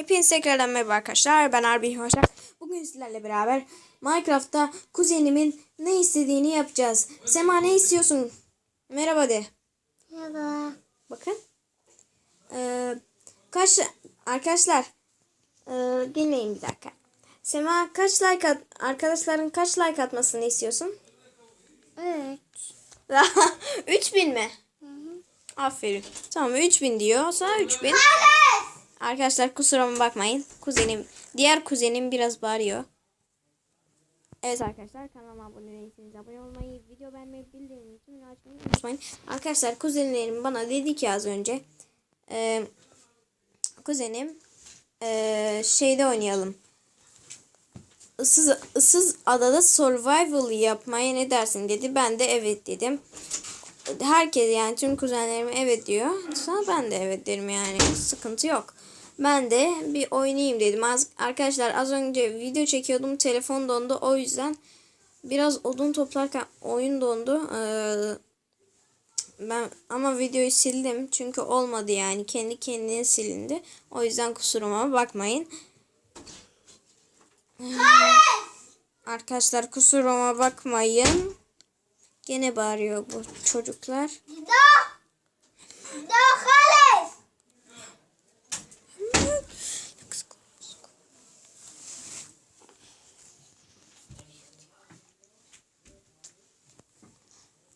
Hepiniz tekrardan merhaba arkadaşlar. Ben Arbi Hoşak. Bugün sizlerle beraber Minecraft'ta kuzenimin ne istediğini yapacağız. Sema ne istiyorsun? Merhaba de. Merhaba. Bakın. Ee, kaç arkadaşlar ee, dinleyin bir dakika. Sema kaç like at, arkadaşların kaç like atmasını istiyorsun? Üç. 3000 mi? Aferin. Tamam 3000 diyorsa 3000. Arkadaşlar kusuruma bakmayın. Kuzenim, diğer kuzenim biraz bağırıyor. Evet arkadaşlar kanalıma abone değilseniz abone olmayı, video beğenmeyi, bildirim tümünü açmayı unutmayın. Arkadaşlar kuzenlerim bana dedi ki az önce e, kuzenim e, şeyde oynayalım. Issız, ıssız adada survival yapmaya ne dersin dedi. Ben de evet dedim herkes yani tüm kuzenlerim evet diyor. Sonra ben de evet derim yani sıkıntı yok. Ben de bir oynayayım dedim. Az, arkadaşlar az önce video çekiyordum telefon dondu o yüzden biraz odun toplarken oyun dondu. Ee, ben ama videoyu sildim çünkü olmadı yani kendi kendine silindi. O yüzden kusuruma bakmayın. Arkadaşlar kusuruma bakmayın. Gene bağırıyor bu çocuklar. Da. Da Hales.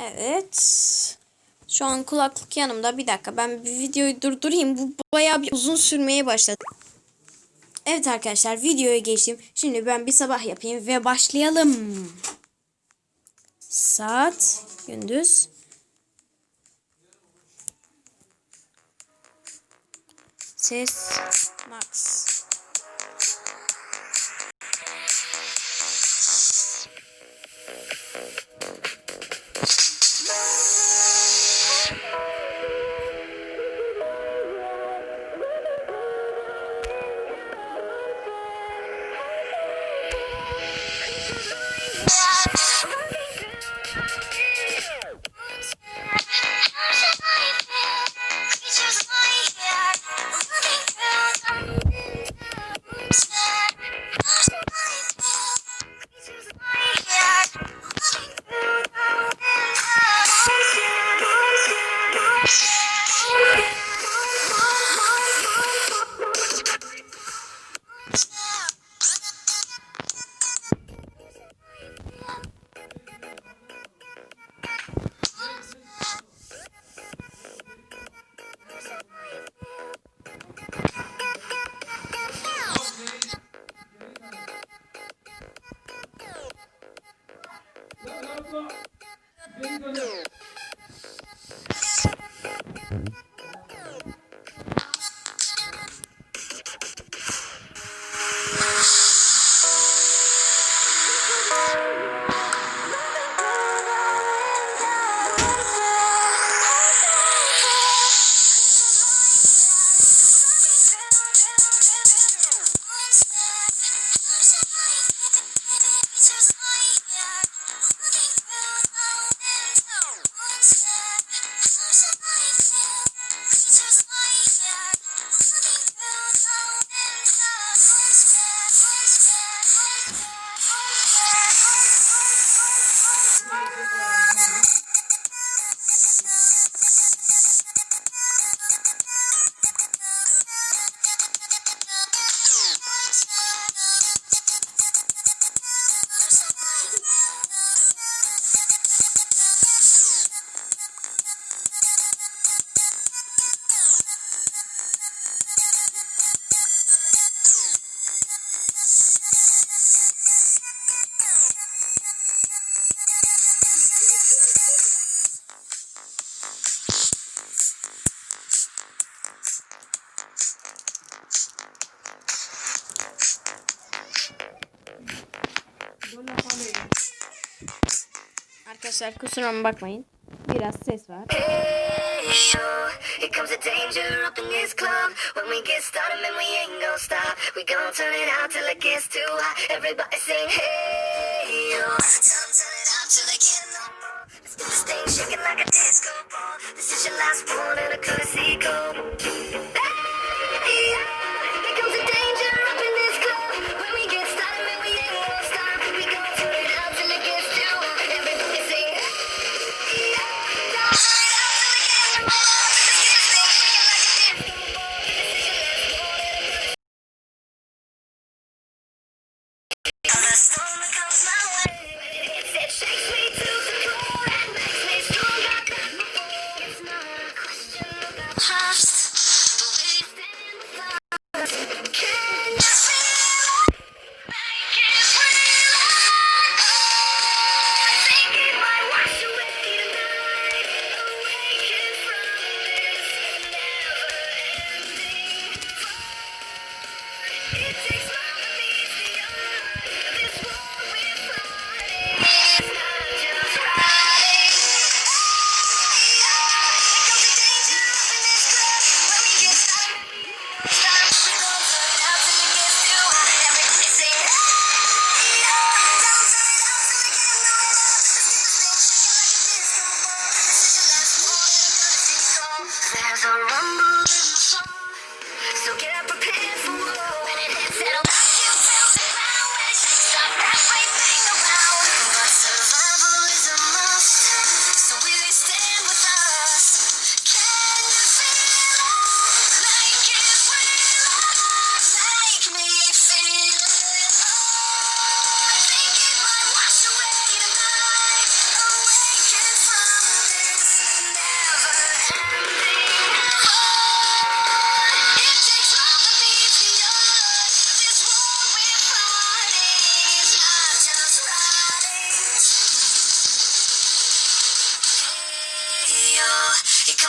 Evet. Şu an kulaklık yanımda. Bir dakika ben bir videoyu durdurayım. Bu bayağı bir uzun sürmeye başladı. Evet arkadaşlar videoya geçtim. Şimdi ben bir sabah yapayım ve başlayalım. Saat gündüz. Ses max. Arkadaşlar kusuruma bakmayın. Biraz ses var. Hey, yo, here comes the danger up in this club. When we get started, man, we ain't gonna stop. We gonna turn it out till it gets too hot. Everybody sing, hey, yo. Tell 'em turn it out till they can't no more. Let's get this thing shaking like a disco ball. This is your last one and call. Hey,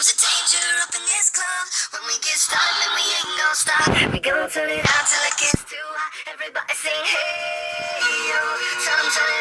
There's a danger up in this club. When we get started, man, we ain't gonna stop. We gonna turn it out till it gets too hot. Everybody sing hey yo. Tell them turn it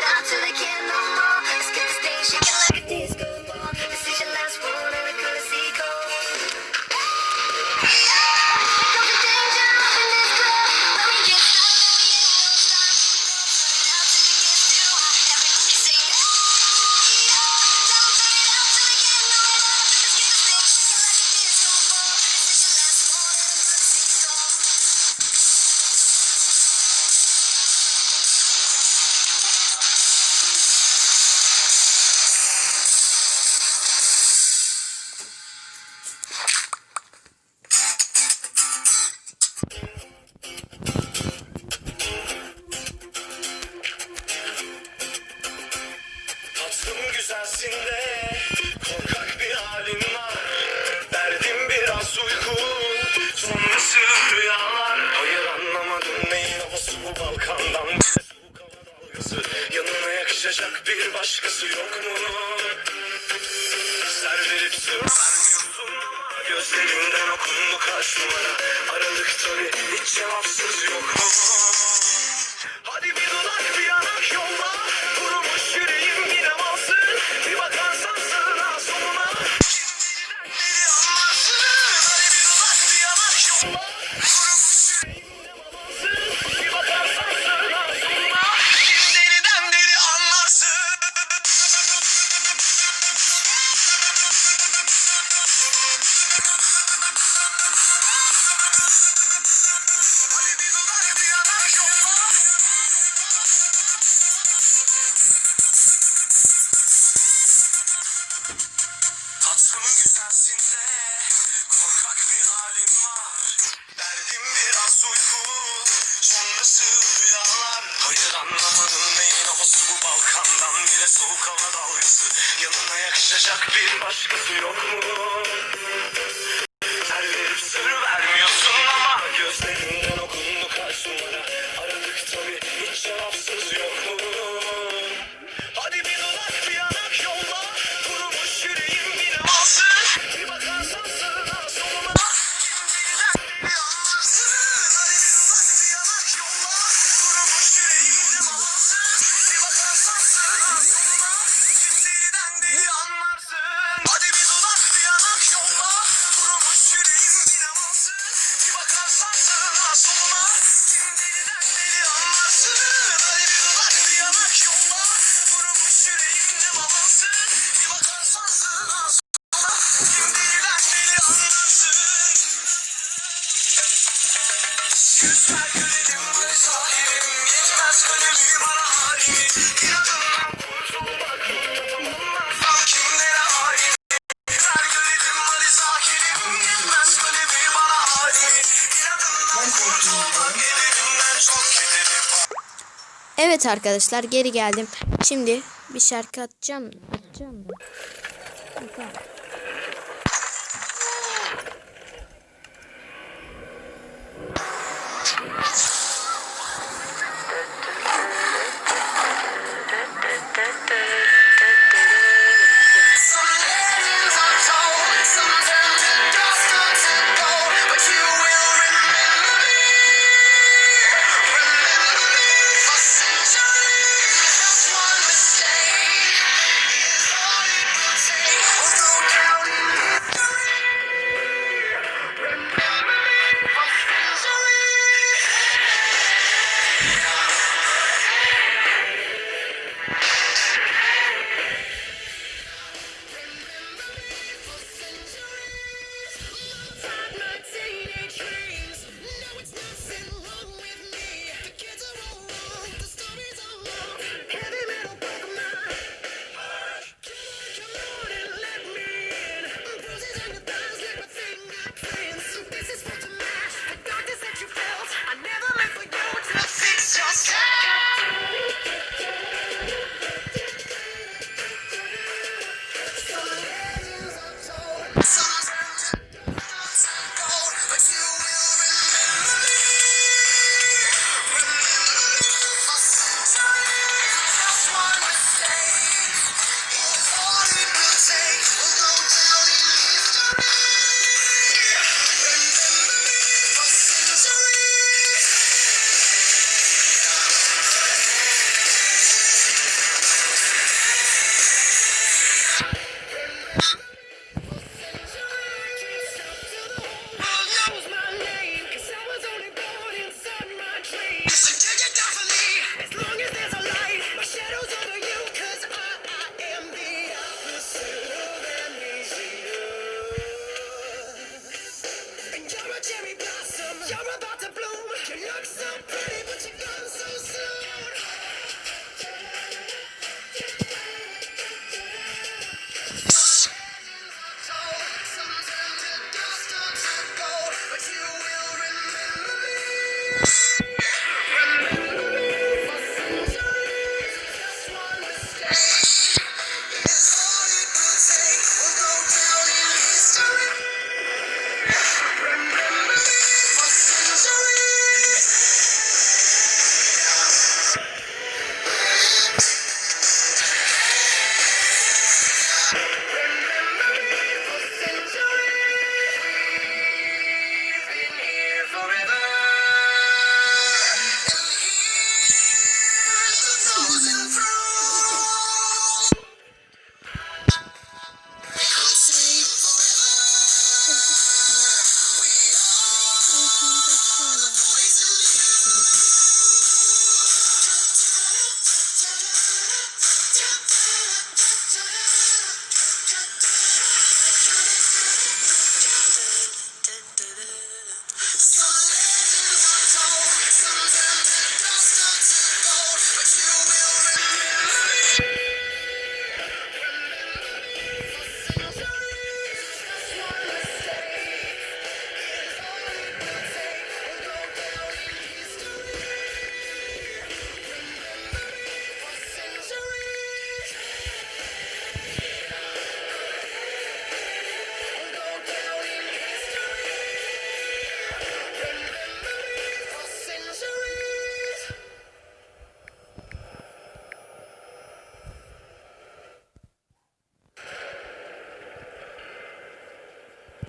Vermiyorsun gözlerinden okundu kaç numara. Aralık tabi hiç cevapsız yok. ama Evet arkadaşlar geri geldim. Şimdi bir şarkı atacağım. Atacağım da. Bakalım.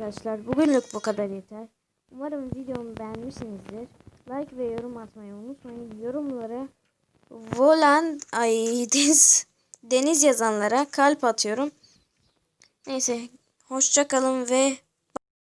arkadaşlar. Bugünlük bu kadar yeter. Umarım videomu beğenmişsinizdir. Like ve yorum atmayı unutmayın. Yorumlara Volan ay deniz, deniz yazanlara kalp atıyorum. Neyse hoşça kalın ve